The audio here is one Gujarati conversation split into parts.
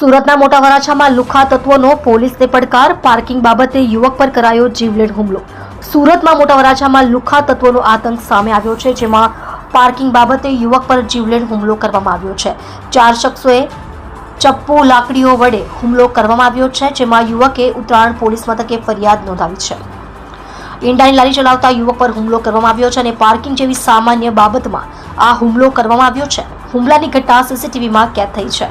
સુરતના મોટા વરાછામાં લુખા તત્વોનો પોલીસને પડકાર, પાર્કિંગ બાબતે યુવક પર કરાયો જીવલેણ હુમલો. સુરતમાં મોટા વરાછામાં લુખા તત્વોનો આતંક સામે આવ્યો છે, જેમાં પાર્કિંગ બાબતે યુવક પર જીવલેણ હુમલો કરવામાં આવ્યો છે. ચાર શખ્સોએ ચપ્પુ, લાકડીઓ વડે હુમલો કરવામાં આવ્યો છે, જેમાં યુવકે ઉત્તરાયણ પોલીસ મથકે ફરિયાદ નોંધાવી છે. ઈંડાની લારી ચલાવતા યુવક પર હુમલો કરવામાં આવ્યો છે અને પાર્કિંગ જેવી સામાન્ય બાબતમાં આ હુમલો કરવામાં આવ્યો છે. હુમલાની ઘટના સીસીટીવીમાં કેદ થઈ છે.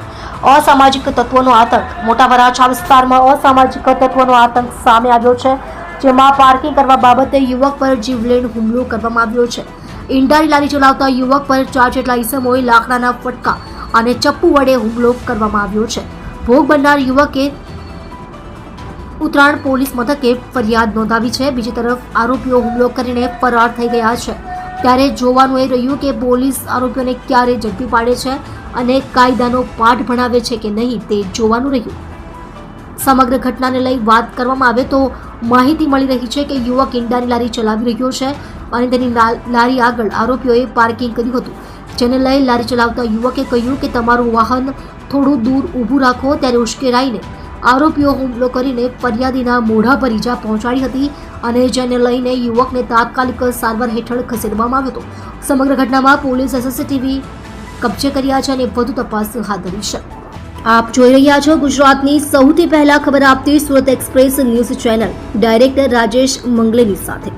અસામાજિક તત્વોનો આતંક. મોટા વરાછા વિસ્તારમાં અસામાજિક તત્વોનો આતંક સામે આવ્યો છે, જેમાં પાર્કિંગ કરવા બાબતે યુવક પર જીવલેણ હુમલો કરવામાં આવ્યો છે. ઈંડાની લારી ચલાવતા યુવક પર ચાર જેટલા ઈસમોએ લાકડાના ફટકા અને ચપ્પુ વડે હુમલો કરવામાં આવ્યો છે. ભોગ બનનાર યુવકે ઉત્તરાયણ પોલીસ મથકે ફરિયાદ નોંધાવી છે. બીજી તરફ આરોપીઓ હુમલો કરીને ફરાર થઈ ગયા છે. ત્યારે જોવાનું એ રહ્યું કે પોલીસ આરોપીઓને ક્યારે ઝડપી પાડે છે અને કાયદાનો પાઠ ભણાવે છે કે નહીં તે જોવાનું રહ્યું. સમગ્ર ઘટનાને લઈ વાત કરવામાં આવે તો માહિતી મળી રહી છે કે યુવક ઈંડાની લારી ચલાવી રહ્યો છે અને તેની લારી આગળ આરોપીઓએ પાર્કિંગ કર્યું હતું. જેને લઈ લારી ચલાવતા યુવકે કહ્યું કે તમારું વાહન થોડું દૂર ઊભું રાખો, ત્યારે ઉશ્કેરાઈને આરોપીઓ હુમલો કરીને ફરિયાદીના મોઢા પર ઈજા પહોંચાડી હતી અને જેને લઈને યુવકને તાત્કાલિક સારવાર હેઠળ ખસેડવામાં આવ્યો હતો. સમગ્ર ઘટનામાં પોલીસ સીસીટીવી કબજે કર્યા છે અને વધુ તપાસ હાથ ધરી છે. આપ જોઈ રહ્યા છો ગુજરાતની સૌથી પહેલા ખબર આપતી Surat express news channel. Director Rajesh મંગલેની સાથે.